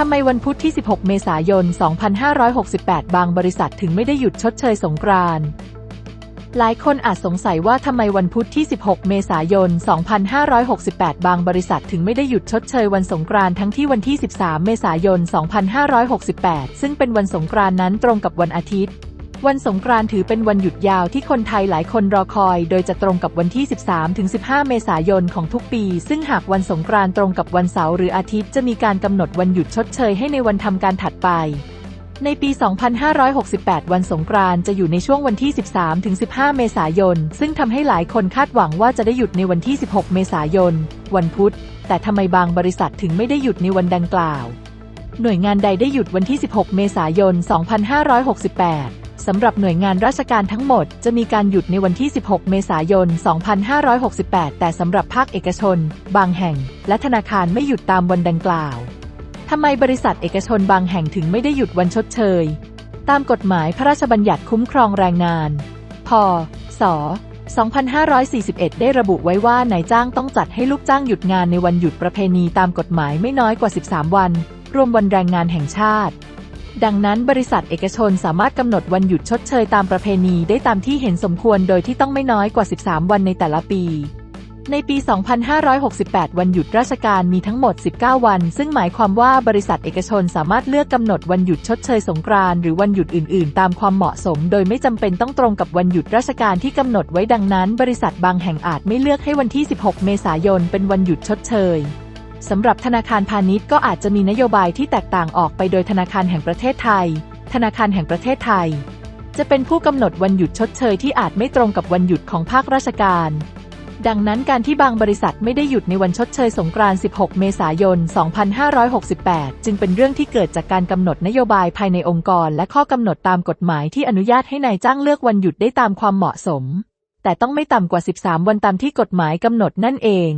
ทำไมวันพุธที่ 16 เมษายน 2568 บางบริษัทถึงไม่ได้หยุดชดเชยสงกรานต์หลายคนอาจสงสัยว่าทำไมวันพุธที่ 16 เมษายน 2568 บางบริษัทถึงไม่ได้หยุดชดเชยวันสงกรานต์ทั้งที่วันที่ 13 เมษายน 2568 ซึ่งเป็นวันสงกรานต์นั้นตรงกับวันอาทิตย์ วันสงกรานต์ถือเป็นวันหยุดยาวที่คนไทยหลายคนรอคอย โดยจะตรงกับวันที่ 13-15 เมษายนของทุกปี ซึ่งหากวันสงกรานต์ตรงกับวันเสาร์หรืออาทิตย์จะมีการกำหนดวันหยุดชดเชยให้ในวันทำการถัดไป ในปี 2568 วันสงกรานต์จะอยู่ในช่วงวันที่ 13-15 เมษายน ซึ่งทำให้หลายคนคาดหวังว่าจะได้หยุดในวันที่ 16 เมษายน วันพุธ แต่ทำไมบางบริษัทถึงไม่ได้หยุดในวันดังกล่าว หน่วยงานใดได้หยุดวันที่ 16 เมษายน 2568 สำหรับหน่วยงานราชการทั้งหมด จะมีการหยุดในวันที่ 16 เมษายน 2568 แต่สำหรับภาคเอกชน บางแห่ง และธนาคารไม่หยุดตามวันดังกล่าวทำไมบริษัทเอกชนบางแห่งถึงไม่ได้หยุดวันชดเชย ตามกฎหมายพระราชบัญญัติคุ้มครองแรงงาน พ.ศ.2541 ได้ระบุไว้ว่านายจ้างต้องจัดให้ลูกจ้างหยุดงานในวันหยุดประเพณีตามกฎหมายไม่น้อยกว่า 13 วัน รวมวันแรงงานแห่งชาติ ดังนั้นบริษัทเอกชนสามารถกำหนดวันหยุดชดเชยตามประเพณีได้ตามที่เห็นสมควรโดยที่ต้องไม่น้อยกว่า 13 วันในแต่ละปี ในปี 2568 วันหยุดราชการมีทั้งหมด 19 วัน ซึ่งหมายความว่าบริษัทเอกชนสามารถเลือกกำหนดวันหยุดชดเชยสงกรานต์หรือวันหยุดอื่น ๆ ตามความเหมาะสม โดยไม่จำเป็นต้องตรงกับวันหยุดราชการที่กำหนดไว้ดังนั้น บริษัทบางแห่งอาจไม่เลือกให้วันที่ 16 เมษายนเป็นวันหยุดชดเชย สำหรับธนาคารพาณิชย์ก็อาจจะมีนโยบายที่แตกต่างออกไปโดยธนาคารแห่งประเทศไทย ธนาคารแห่งประเทศไทย จะเป็นผู้กำหนดวันหยุดชดเชยที่อาจไม่ตรงกับวันหยุดของภาคราชการ ดังนั้นการที่บางบริษัทไม่ได้หยุดในวันชดเชยสงกรานต์16 เมษายน 2568 จึงเป็นเรื่องที่เกิดจากการกำหนดนโยบายภายในองค์กร และข้อกำหนดตามกฎหมายที่อนุญาตให้นายจ้างเลือกวันหยุดได้ตามความเหมาะสม แต่ต้องไม่ต่ำกว่า 13 วันตามที่กฎหมายกำหนดนั่นเอง